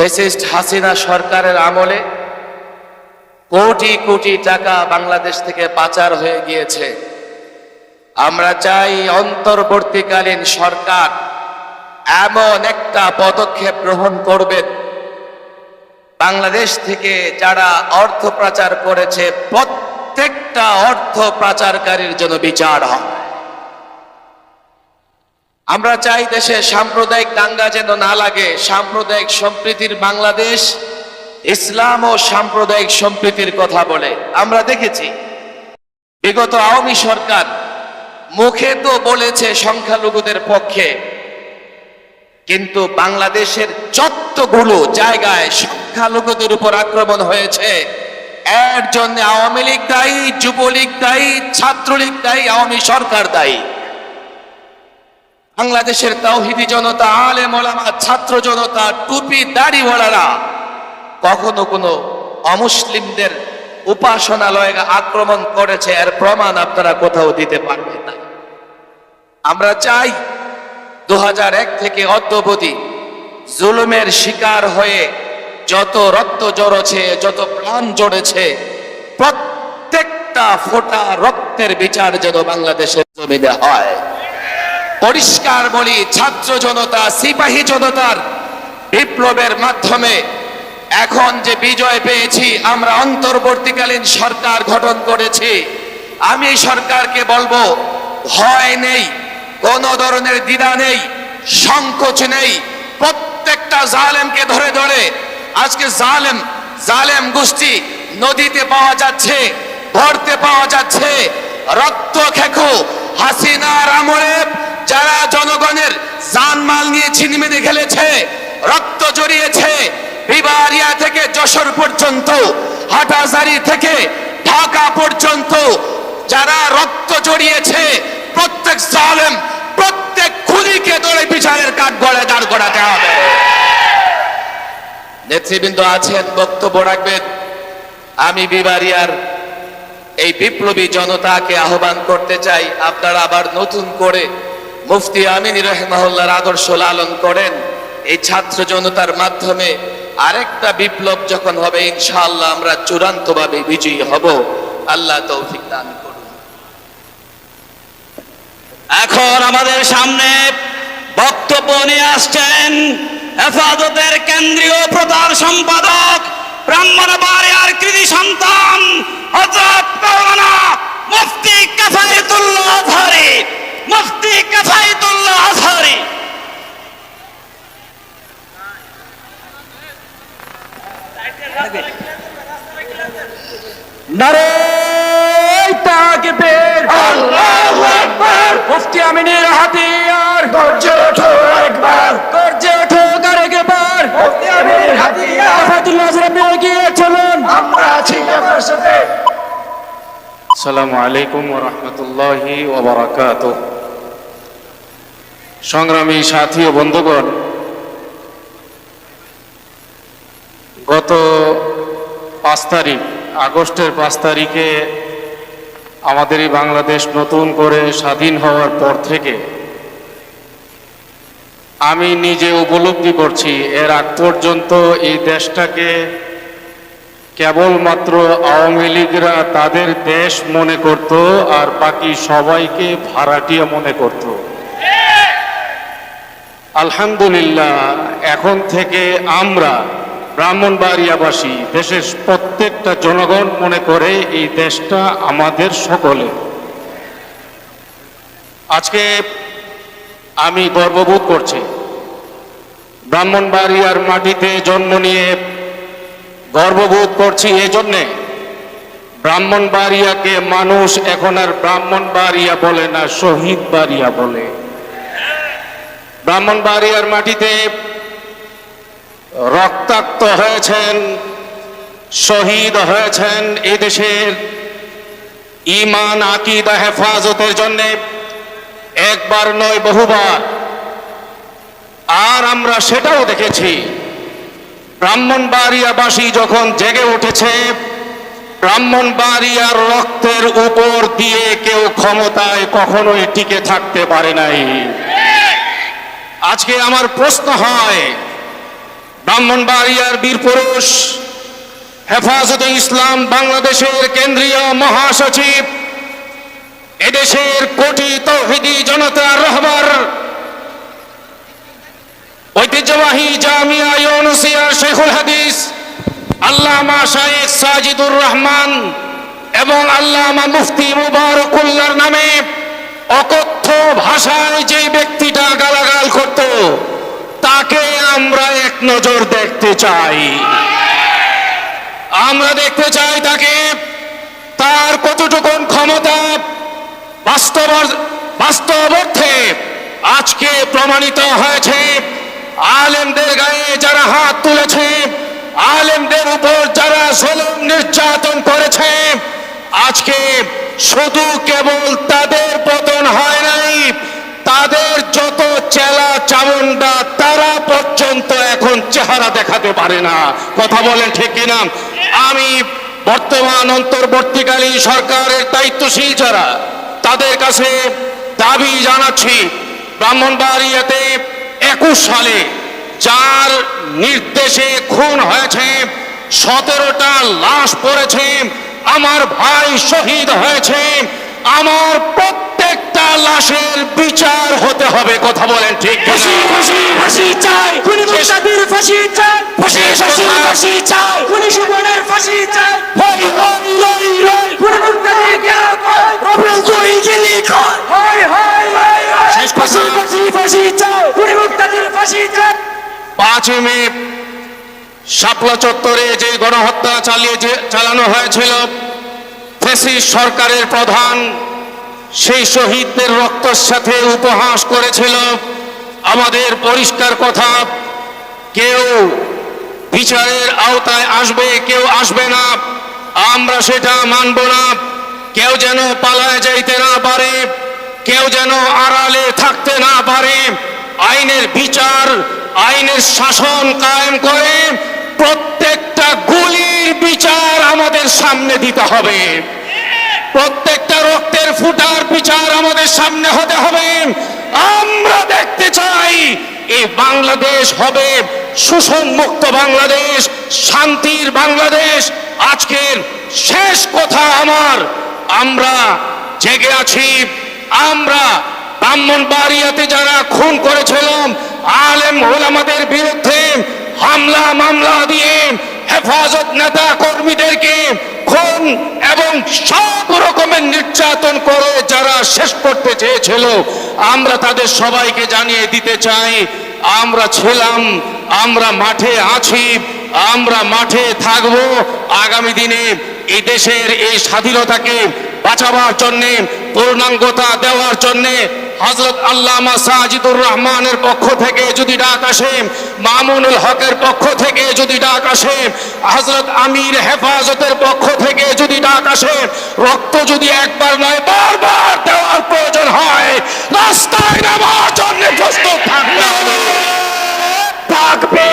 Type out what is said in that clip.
Fascist Hasina সরকারের আমলে কোটি কোটি টাকা বাংলাদেশ থেকে পাচার হয়ে গিয়েছে। আমরা চাই অন্তর্বর্তীকালীন সরকার এমন একটা পদক্ষেপ গ্রহণ করবেন বাংলাদেশ থেকে যারা অর্থ পাচার করেছে, প্রত্যেকটা অর্থ পাচারকারীর জন্য বিচার হয়। আমরা চাই দেশে সাম্প্রদায়িক দাঙ্গা যেন না লাগে। সাম্প্রদায়িক সম্প্রীতির বাংলাদেশ ইসলাম ও সাম্প্রদায়িক সম্প্রীতির কথা বলে। আমরা দেখেছি, বিগত আওয়ামী সরকার মুখে তো বলেছে সংখ্যালঘুদের পক্ষে, কিন্তু বাংলাদেশের যতগুলো জায়গায় সংখ্যালঘুদের উপর আক্রমণ হয়েছে, এর জন্য আওয়ামী লীগ দায়ী, যুবলীগ দায়ী, ছাত্রলীগ দায়ী, আওয়ামী সরকার দায়ী। বাংলাদেশের তাওহিদি জনতা আলে মোলামা ছাত্র জনতা, টুপি, দাড়িওয়ালারা কখনো কোনো অমুসলিমদের উপাসনালয়ে আক্রমণ করেছে, এর প্রমাণ আপনারা কোথাও দিতে পারবেন না। আমরা চাই দু থেকে অদ্যবধি জুলুমের শিকার হয়ে যত রক্ত জড়েছে, যত প্রাণ জড়েছে, প্রত্যেকটা ফোঁটা রক্তের বিচার যেন বাংলাদেশের জমিনে হয়। পরিষ্কার বলি, ছাত্র জনতা, সিপাহী জনতার বিপ্লবের মাধ্যমে এখন যে বিজয় পেয়েছি, আমরা অন্তর্বর্তীকালীন সরকার গঠন করেছি। আমি সরকারকে বলব, ভয় নেই, কোন ধরনের দ্বিধা নেই, সংকোচ নেই। প্রত্যেকটা জালেমকে ধরে ধরে, আজকে জালেম জালেম গোষ্ঠী নদীতে পাওয়া যাচ্ছে, ভরতে পাওয়া যাচ্ছে। রক্ত খেকো, হাসিনার আমলে যারা জনগণের জানমাল নিয়ে ছিনিমিনি খেলেছে, রক্ত জড়িয়েছে, বিবারিয়া থেকে যশোর পর্যন্ত হাটাজারি থেকে ঢাকা পর্যন্ত, যারা রক্ত জড়িয়েছে, প্রত্যেক জালেম, প্রত্যেক খুনিকে দলে বিচারের কাঠ গড়ে দাঁড় করাতে হবে। নেতৃবৃন্দ আছেন, বক্তব্য রাখবেন। আমি বিবারিয়ার এই বিপ্লবী জনতাকে আহ্বান করতে চাই, আপনারা আবার নতুন করে মুফতি আমিন রহমাহুল্লার আদর্শ লালন করেন। এই ছাত্র জনতার মাধ্যমে আরেকটা বিপ্লব যখন হবে, ইনশাআল্লাহ আমরা চূড়ান্তভাবে বিজয়ী হব। আল্লাহ তৌফিক দান করুন। এখন আমাদের সামনে বক্তব্য নিয়ে আসছেন হেফাজতের কেন্দ্রীয় প্রধান সম্পাদক ব্রাহ্মণবাড়িয়ার কৃতি সন্তান মাওলানা মুফতি কাফায়েতুল্লাহ আজহারি। মুফতি কাফায়েতুল্লাহ আজহারি। নারে তাকবীর। আল্লাহু আকবার। মুফতি আমিনের হাতিয়ার। গর্জে ওঠো একবার। গর্জে ওঠো আরেকবার মুফতি আমিনের হাতিয়ার। ফাতুল্লাহ সাহেব এগিয়ে চলুন আমরা আছি আপনার সাথে। আসসালামু আলাইকুম রহমতুল্লাহি ওবরাকাত সংগ্রামী সাথী ও বন্ধুগণ, গত পাঁচ তারিখ, আগস্টের পাঁচ তারিখে আমাদের এই বাংলাদেশ নতুন করে স্বাধীন হওয়ার পর থেকে আমি নিজে উপলব্ধি করছি, এর আগ পর্যন্ত এই দেশটাকে কেবলমাত্র আওয়ামী লীগরা তাদের দেশ মনে করত আর বাকি সবাইকে ভাড়াটিয়া মনে করত। আলহামদুলিল্লাহ, এখন থেকে আমরা ব্রাহ্মণবাড়িয়াবাসী, দেশের প্রত্যেকটা জনগণ মনে করে এই দেশটা আমাদের সকলে। আজকে আমি গর্ববোধ করছি, ব্রাহ্মণবাড়িয়ার মাটিতে জন্ম নিয়ে গর্ববোধ করছি এই জন্যে ব্রাহ্মণবাড়িয়াকে মানুষ এখন আর ব্রাহ্মণবাড়িয়া বলে না শহীদ বাড়িয়া বলে। ব্রাহ্মণবাড়িয়ার মাটিতে রক্তাক্ত হয়েছেন, শহীদ হয়েছেন এদেশের ইমান আকিদা, হেফাজতের জন্যে একবার নয় বহুবার। আর আমরা সেটাও দেখেছি। ব্রাহ্মণবাড়িয়াবাসী যখন জেগে উঠেছে, ব্রাহ্মণবাড়িয়ার রক্তের উপর দিয়ে কেউ ক্ষমতায় কখনোই টিকে থাকতে পারে নাই। আজকে আমার প্রশ্ন হয়, ব্রাহ্মণবাড়িয়ার বীর পুরুষ, হেফাজতে ইসলাম বাংলাদেশের কেন্দ্রীয় মহাসচিব, এদেশের কোটি তৌহিদি জনতার রহবার ঐতিহ্যবাহী জামিয়া ইউনুসিয়া শেখুল হাদিস, আল্লামা শায়েখ সাজিদুর রহমান এবং আল্লামা মুফতি মুবারকুল্লার নামে অকথ্য ভাষায় যে ব্যক্তিটা গালাগাল করত, তাকে আমরা এক নজর দেখতে চাই। আমরা দেখতে চাই তাকে, তার কতটুকুন ক্ষমতা, বাস্তব বাস্তব অর্থে আজকে প্রমাণিত হয়েছে। আলেমদের গায়ে যারা হাত তুলেছে, আলেমদের উপর যারা জুলুম নির্যাতন করেছে, আজকে শুধু কেবল তাদের পতন হয় নাই, তাদের যত চেলা চামুন্ডা তারা পর্যন্ত এখন চেহারা দেখাতে পারে না। কথা বলেন ঠিক কিনা? আমি বর্তমান অন্তর্বর্তীকালীন সরকারের দায়িত্বশীল যারা, তাদের কাছে দাবি জানাচ্ছি, ব্রাহ্মণবাড়িয়াতে একুশ সালে যার নির্দেশে খুন হয়েছে সতেরোটা লাশ পড়েছে আমার ভাই শহীদ হয়েছে আমার প্রত্যেকটা লাশের বিচার হতে হবে কথা বলেন ঠিক কিনা? ফাঁসি ফাঁসি ফাঁসি চাই। খুনি মুক্তাদির ফাঁসি চাই। ফাঁসি ফাঁসি ফাঁসি চাই। খুনি সুমনের ফাঁসি চাই। হই হই রই রই খুনি মুক্তাদির গেল কই রবেল কই গেলি কই? হই হই হই হই। পাঁচই মে শাপলা চত্বরে যে গণহত্যা চালিয়ে চালানো হয়েছিল ফেসিস সরকারের প্রধান সেই শহীদদের রক্তের সাথে উপহাস করেছিল। আমাদের পরিষ্কার কথা, কেউ বিচারের আওতায় আসবে, কেউ আসবে না। আমরা সেটা মানব না। কেউ যেন পালায় যাইতে না পারে, কেউ যেন আড়ালে থাকতে না পারে। আইনের বিচার আইনের শাসন কায়েম করে প্রত্যেকটা গুলির বিচার আমাদের সামনে দিতে হবে। প্রত্যেকটা রক্তের ফুটার বিচার আমাদের সামনে হতে হবে। আমরা দেখতে চাই এই বাংলাদেশ হবে শোষণ মুক্ত বাংলাদেশ, শান্তির বাংলাদেশ। আজকের শেষ কথা আমার, আমরা জেগে আছি, আমরা ব্রাহ্মণবাড়িয়াতে যারা খুন করেছিলাম আলেম ওলামাদের বিরুদ্ধে হামলা, মামলা দিয়ে হেফাজত নেতা কর্মীদেরকে খুন এবং সব রকমের নির্যাতন করে যারা শেষ করতে চেয়েছিল। আমরা তাদের সবাইকে জানিয়ে দিতে চাই, আমরা ছিলাম, আমরা মাঠে আছি, আমরা মাঠে থাকব। আগামী দিনে এই দেশের এই স্বাধীনতাকে বাঁচাবার জন্যে, পূর্ণাঙ্গতা দেওয়ার জন্যে হজরত আল্লামা সাজিদুর রহমানের পক্ষ থেকে যদি ডাক আসে, মামুনুল হকের পক্ষ থেকে যদি ডাক আসে হজরত আমির হেফাজতের পক্ষ থেকে যদি ডাক আসে, রক্ত যদি একবার নয়, বারবার দেওয়ার প্রয়োজন হয়, রাস্তায় নামার জন্য প্রস্তুত থাকবে। থাকবে।